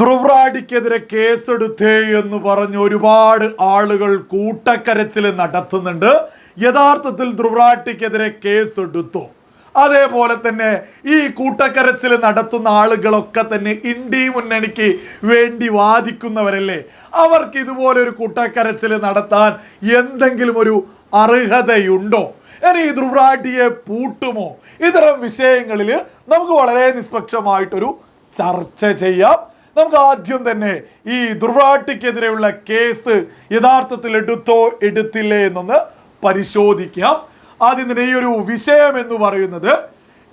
ധ്രുവറാഡിക്കെതിരെ കേസെടുത്തേ എന്ന് പറഞ്ഞ് ഒരുപാട് ആളുകൾ കൂട്ടക്കരച്ചിൽ നടത്തുന്നുണ്ട്. യഥാർത്ഥത്തിൽ ധ്രുവറാട്ടിക്കെതിരെ കേസെടുത്തു. അതേപോലെ തന്നെ ഈ കൂട്ടക്കരച്ചിൽ നടത്തുന്ന ആളുകളൊക്കെ തന്നെ ഇന്ത്യ മുന്നണിക്ക് വേണ്ടി വാദിക്കുന്നവരല്ലേ? അവർക്ക് ഇതുപോലെ ഒരു കൂട്ടക്കരച്ചിൽ നടത്താൻ എന്തെങ്കിലും ഒരു അർഹതയുണ്ടോ? ഇനി ഈ ധ്രുവറാട്ടിയെ പൂട്ടുമോ? ഇത്തരം വിഷയങ്ങളിൽ നമുക്ക് വളരെ നിഷ്പക്ഷമായിട്ടൊരു ചർച്ച ചെയ്യാം. നമുക്ക് ആദ്യം തന്നെ ഈ ദുർവാട്ടിക്കെതിരെയുള്ള കേസ് യഥാർത്ഥത്തിൽ എടുത്തോ എടുത്തില്ലേ എന്നൊന്ന് പരിശോധിക്കാം. ആദ്യം തന്നെ ഈ ഒരു വിഷയം എന്ന് പറയുന്നത്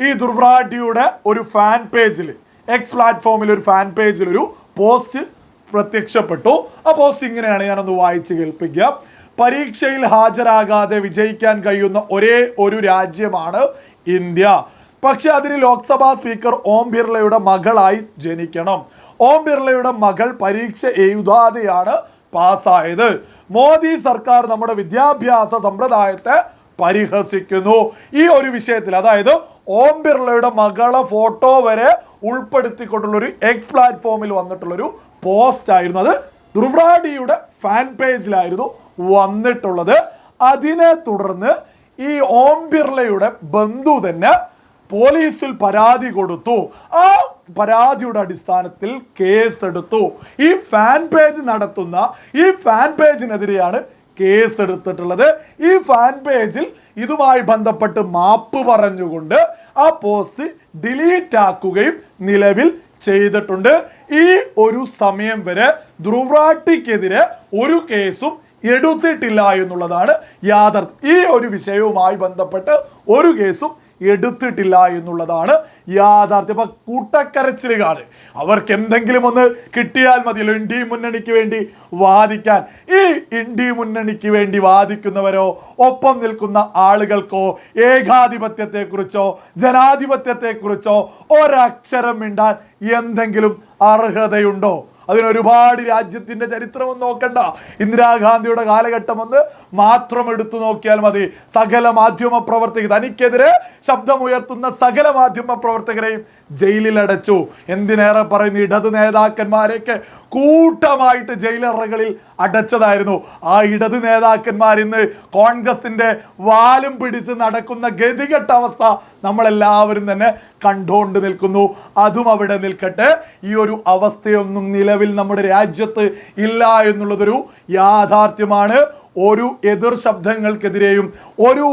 ഈ ദുർവാട്ടിയുടെ ഒരു ഫാൻ പേജിൽ എക്സ് പ്ലാറ്റ്ഫോമിൽ ഒരു ഫാൻ പേജിൽ ഒരു പോസ്റ്റ് പ്രത്യക്ഷപ്പെട്ടു. ആ പോസ്റ്റ് ഇങ്ങനെയാണ് ഞാനൊന്ന് വായിച്ച് കേൾപ്പിക്കാം. പരീക്ഷയിൽ ഹാജരാകാതെ വിജയിക്കാൻ കഴിയുന്ന ഒരേ ഒരു രാജ്യമാണ് ഇന്ത്യ. പക്ഷെ അതിന് ലോക്സഭാ സ്പീക്കർ ഓം ബിർളയുടെ മകളായി ജനിക്കണം. ഓം ബിർളയുടെ മകൾ പരീക്ഷ എഴുതാതെയാണ് പാസ്സായത്. മോദി സർക്കാർ നമ്മുടെ വിദ്യാഭ്യാസ സമ്പ്രദായത്തെ പരിഹസിക്കുന്നു. ഈ ഒരു വിഷയത്തിൽ അതായത് ഓം ബിർളയുടെ മകളെ ഫോട്ടോ വരെ ഉൾപ്പെടുത്തിക്കൊണ്ടുള്ള ഒരു എക്സ് പ്ലാറ്റ്ഫോമിൽ വന്നിട്ടുള്ളൊരു പോസ്റ്റ് ആയിരുന്നു അത്. ധ്രുവ്രാഡിയുടെ ഫാൻ പേജിലായിരുന്നു വന്നിട്ടുള്ളത്. അതിനെ തുടർന്ന് ഈ ഓം ബിർളയുടെ ബന്ധു തന്നെ പോലീസിൽ പരാതി കൊടുത്തു. ആ പരാതിയുടെ അടിസ്ഥാനത്തിൽ കേസെടുത്തു. ഈ ഫാൻ പേജ് നടത്തുന്ന ഈ ഫാൻ പേജിനെതിരെയാണ് കേസ് എടുത്തിട്ടുള്ളത് ഈ ഫാൻ പേജിൽ ഇതുമായി ബന്ധപ്പെട്ട് മാപ്പ് പറഞ്ഞുകൊണ്ട് ആ പോസ്റ്റ് ഡിലീറ്റ് ആക്കുകയും നിലവിൽ ചെയ്തിട്ടുണ്ട്. ഈ ഒരു സമയം വരെ ധ്രുവ്രാട്ടിക്കെതിരെ ഒരു കേസും എടുത്തിട്ടില്ല എന്നുള്ളതാണ് യാഥാർത്ഥ്യം. ഈ ഒരു വിഷയവുമായി ബന്ധപ്പെട്ട് ഒരു കേസും എടുത്തിട്ടില്ല എന്നുള്ളതാണ് യാഥാർത്ഥ്യം. അപ്പൊ കൂട്ടക്കരച്ചിലുകാർ അവർക്ക് എന്തെങ്കിലും ഒന്ന് കിട്ടിയാൽ മതിയല്ലോ ഇന്ത്യ മുന്നണിക്ക് വേണ്ടി വാദിക്കാൻ. ഈ ഇന്ത്യ മുന്നണിക്ക് വേണ്ടി വാദിക്കുന്നവരോ ഒപ്പം നിൽക്കുന്ന ആളുകൾക്കോ ഏകാധിപത്യത്തെക്കുറിച്ചോ ജനാധിപത്യത്തെക്കുറിച്ചോ ഒരക്ഷരം മിണ്ടാൻ എന്തെങ്കിലും അർഹതയുണ്ടോ? അതിന് ഒരുപാട് രാജ്യത്തിന്റെ ചരിത്രമൊന്നും നോക്കണ്ട. ഇന്ദിരാഗാന്ധിയുടെ കാലഘട്ടം ഒന്ന് മാത്രം എടുത്തു നോക്കിയാൽ മതി. സകല മാധ്യമ പ്രവർത്തകർ തനിക്കെതിരെ ശബ്ദമുയർത്തുന്ന സകല മാധ്യമ പ്രവർത്തകരെയും ജയിലിൽ അടച്ചു എന്തിനേറെ പറയുന്ന? ഇടത് നേതാക്കന്മാരെയൊക്കെ കൂട്ടമായിട്ട് ജയിലറകളിൽ അടച്ചതായിരുന്നു. ആ ഇടത് നേതാക്കന്മാർ ഇന്ന് കോൺഗ്രസിന്റെ വാലും പിടിച്ച് നടക്കുന്ന ഗതികെട്ട അവസ്ഥ നമ്മളെല്ലാവരും തന്നെ കണ്ടുകൊണ്ട് നിൽക്കുന്നു. അതും അവിടെ നിൽക്കട്ടെ. ഈ ഒരു അവസ്ഥയൊന്നും നിലവിൽ നമ്മുടെ രാജ്യത്ത് ഇല്ല എന്നുള്ളതൊരു യാഥാർത്ഥ്യമാണ്. ഒരു എതിർ ശബ്ദങ്ങൾക്കെതിരെയും ഒരു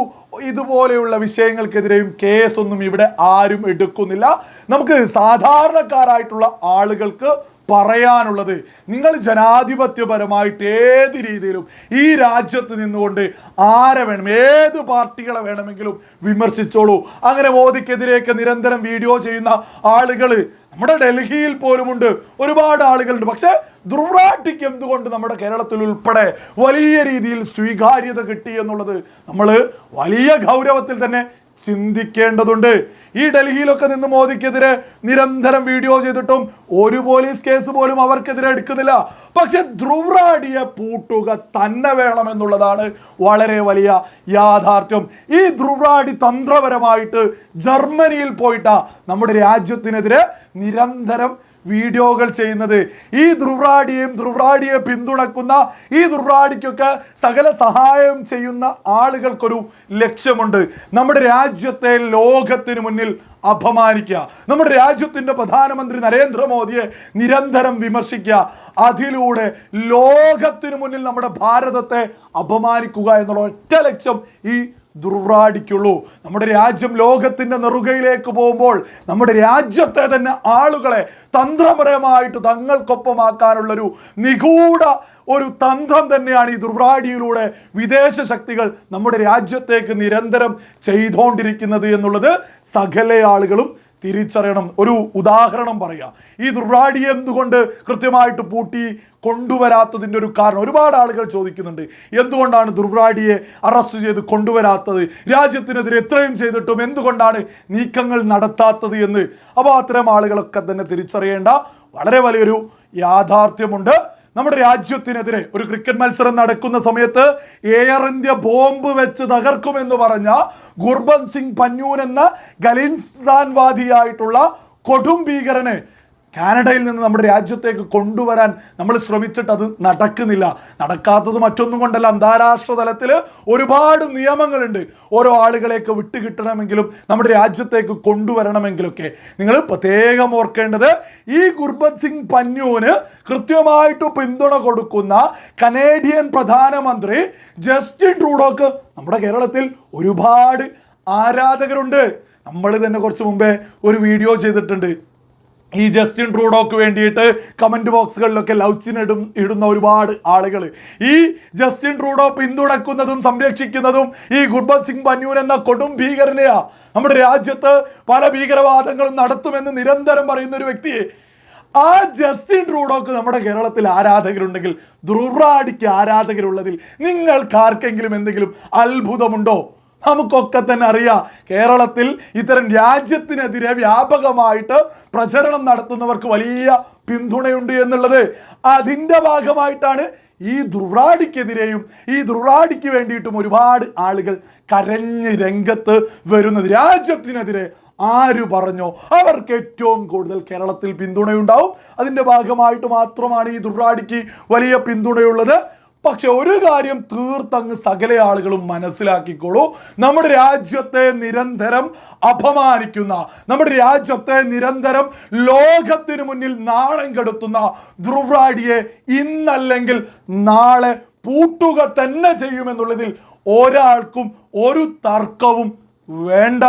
ഇതുപോലെയുള്ള വിഷയങ്ങൾക്കെതിരെയും കേസൊന്നും ഇവിടെ ആരും എടുക്കുന്നില്ല. നമുക്ക് സാധാരണക്കാരായിട്ടുള്ള ആളുകൾക്ക് പറയാനുള്ളത് നിങ്ങൾ ജനാധിപത്യപരമായിട്ട് ഏത് രീതിയിലും ഈ രാജ്യത്ത് നിന്നുകൊണ്ട് ആരെ വേണം ഏത് പാർട്ടികളെ വേണമെങ്കിലും വിമർശിച്ചോളൂ. അങ്ങനെ മോദിക്കെതിരെയൊക്കെ നിരന്തരം വീഡിയോ ചെയ്യുന്ന ആളുകൾ നമ്മുടെ ഡൽഹിയിൽ പോലുമുണ്ട്. ഒരുപാട് ആളുകളുണ്ട്. പക്ഷെ ദുർവാട്ടിക്ക് എന്തുകൊണ്ട് നമ്മുടെ കേരളത്തിൽ ഉൾപ്പെടെ വലിയ രീതിയിൽ സ്വീകാര്യത കിട്ടി എന്നുള്ളത് നമ്മൾ വലിയ ഗൗരവത്തിൽ തന്നെ ചിന്തിക്കേണ്ടതുണ്ട്. ഈ ഡൽഹിയിലൊക്കെ നിന്ന് മോദിക്കെതിരെ നിരന്തരം വീഡിയോ ചെയ്തിട്ടും ഒരു പോലീസ് കേസ് പോലും അവർക്കെതിരെ എടുക്കുന്നില്ല. പക്ഷെ ധ്രുവറാഡിയെ പൂട്ടുക തന്നെ വേണമെന്നുള്ളതാണ് വളരെ വലിയ യാഥാർത്ഥ്യം. ഈ ധ്രുവറാഡി തന്ത്രപരമായിട്ട് ജർമ്മനിയിൽ പോയിട്ടാ നമ്മുടെ രാജ്യത്തിനെതിരെ നിരന്തരം വീഡിയോകൾ ചെയ്യുന്നത്. ഈ ധ്രുവറാഡിയെയും ധ്രുവറാഡിയെ പിന്തുണക്കുന്ന ഈ ധ്രുവറാഡിക്കൊക്കെ സകല സഹായം ചെയ്യുന്ന ആളുകൾക്കൊരു ലക്ഷ്യമുണ്ട്. നമ്മുടെ രാജ്യത്തെ ലോകത്തിന് മുന്നിൽ അപമാനിക്കുക. നമ്മുടെ രാജ്യത്തിന്റെ പ്രധാനമന്ത്രി നരേന്ദ്രമോദിയെ നിരന്തരം വിമർശിക്കുക. അതിലൂടെ ലോകത്തിന് മുന്നിൽ നമ്മുടെ ഭാരതത്തെ അപമാനിക്കുക എന്നുള്ള ഒറ്റ ലക്ഷ്യം ഈ ദുർവാടിക്കുള്ളൂ. നമ്മുടെ രാജ്യം ലോകത്തിന്റെ നെറുകയിലേക്ക് പോകുമ്പോൾ നമ്മുടെ രാജ്യത്തെ തന്നെ ആളുകളെ തന്ത്രപരമായിട്ട് തങ്ങൾക്കൊപ്പമാക്കാനുള്ളൊരു നിഗൂഢ ഒരു തന്ത്രം തന്നെയാണ് ഈ ദുർവാടിയിലൂടെ വിദേശ ശക്തികൾ നമ്മുടെ രാജ്യത്തേക്ക് നിരന്തരം ചെയ്തുകൊണ്ടിരിക്കുന്നത് എന്നുള്ളത് സകല ആളുകളും തിരിച്ചറിയണം. ഒരു ഉദാഹരണം പറയുക ഈ ദുർവാടി എന്തുകൊണ്ട് കൃത്യമായിട്ട് പൂട്ടി കൊണ്ടുവരാത്തതിന്റെ ഒരു കാരണം? ഒരുപാട് ആളുകൾ ചോദിക്കുന്നുണ്ട്. എന്തുകൊണ്ടാണ് ദുർവാടിയെ അറസ്റ്റ് ചെയ്ത് കൊണ്ടുവരാത്തത്? രാജ്യത്തിനെതിരെ എത്രയും ചെയ്തിട്ടും എന്തുകൊണ്ടാണ് നീക്കങ്ങൾ നടത്താത്തത് എന്ന്? അപ്പോൾ അത്തരം ആളുകളൊക്കെ തന്നെ തിരിച്ചറിയേണ്ട വളരെ വലിയൊരു യാഥാർത്ഥ്യമുണ്ട്. നമ്മുടെ രാജ്യത്തിനെതിരെ ഒരു ക്രിക്കറ്റ് മത്സരം നടക്കുന്ന സമയത്ത് എയർ ഇന്ത്യ ബോംബ് വെച്ച് തകർക്കുമെന്ന് പറഞ്ഞ ഗുർബന്ത് സിംഗ് പന്നൂൻ എന്ന ഗലിൻസ്ഥാൻവാദിയായിട്ടുള്ള കൊടും ഭീകരനെ കാനഡയിൽ നിന്ന് നമ്മുടെ രാജ്യത്തേക്ക് കൊണ്ടുവരാൻ നമ്മൾ ശ്രമിച്ചിട്ട് അത് നടക്കുന്നില്ല. നടക്കാത്തത് മറ്റൊന്നും കൊണ്ടല്ല. അന്താരാഷ്ട്ര തലത്തിൽ ഒരുപാട് നിയമങ്ങളുണ്ട്. ഓരോ ആളുകളെയൊക്കെ വിട്ടുകിട്ടണമെങ്കിലും നമ്മുടെ രാജ്യത്തേക്ക് കൊണ്ടുവരണമെങ്കിലൊക്കെ. നിങ്ങൾ പ്രത്യേകം ഓർക്കേണ്ടത് ഈ ഗുർബത് സിംഗ് പന്യൂന് കൃത്യമായിട്ട് പിന്തുണ കൊടുക്കുന്ന കനേഡിയൻ പ്രധാനമന്ത്രി ജസ്റ്റിൻ ട്രൂഡോക്ക് നമ്മുടെ കേരളത്തിൽ ഒരുപാട് ആരാധകരുണ്ട്. നമ്മൾ തന്നെ കുറച്ച് മുമ്പേ ഒരു വീഡിയോ ചെയ്തിട്ടുണ്ട്. ഈ ജസ്റ്റിൻ ട്രൂഡോക്ക് വേണ്ടിയിട്ട് കമന്റ് ബോക്സുകളിലൊക്കെ ലൗച്ചിനിടും ഇടുന്ന ഒരുപാട് ആളുകൾ ഈ ജസ്റ്റിൻ ട്രൂഡോ പിന്തുണക്കുന്നതും സംരക്ഷിക്കുന്നതും ഈ ഗുർബത് സിംഗ് പന്യൂൻ എന്ന കൊടും ഭീകരനെയാ. നമ്മുടെ രാജ്യത്ത് പല ഭീകരവാദങ്ങളും നടത്തുമെന്ന് നിരന്തരം പറയുന്ന ഒരു വ്യക്തിയെ. ആ ജസ്റ്റിൻ ട്രൂഡോക്ക് നമ്മുടെ കേരളത്തിൽ ആരാധകരുണ്ടെങ്കിൽ ദുർവാടിക്ക് ആരാധകരുള്ളതിൽ നിങ്ങൾക്ക് ആർക്കെങ്കിലും എന്തെങ്കിലും അത്ഭുതമുണ്ടോ? നമുക്കൊക്കെ തന്നെ അറിയാം. കേരളത്തിൽ ഇത്തരം രാജ്യത്തിനെതിരെ വ്യാപകമായിട്ട് പ്രചരണം നടത്തുന്നവർക്ക് വലിയ പിന്തുണയുണ്ട് എന്നുള്ളത്. അതിന്റെ ഭാഗമായിട്ടാണ് ഈ ദുർവാടിക്കെതിരെയും ഈ ദുർവാടിക്ക് വേണ്ടിയിട്ടും ഒരുപാട് ആളുകൾ കരഞ്ഞ് രംഗത്ത് വരുന്നത്. രാജ്യത്തിനെതിരെ ആര് പറഞ്ഞോ അവർക്ക് ഏറ്റവും കൂടുതൽ കേരളത്തിൽ പിന്തുണയുണ്ടാവും. അതിന്റെ ഭാഗമായിട്ട് മാത്രമാണ് ഈ ദുർവാടിക്ക് വലിയ പിന്തുണയുള്ളത്. പക്ഷെ ഒരു കാര്യം തീർത്തങ്ങ് സകല ആളുകളും മനസ്സിലാക്കിക്കോളൂ. നമ്മുടെ രാജ്യത്തെ നിരന്തരം അപമാനിക്കുന്ന നമ്മുടെ രാജ്യത്തെ നിരന്തരം ലോകത്തിന് മുന്നിൽ നാണം കെടുത്തുന്ന ധ്രുവ്രാഡിയെ ഇന്നല്ലെങ്കിൽ നാളെ പൂട്ടുക തന്നെ ചെയ്യുമെന്നുള്ളതിൽ ഒരാൾക്കും ഒരു തർക്കവും വേണ്ട.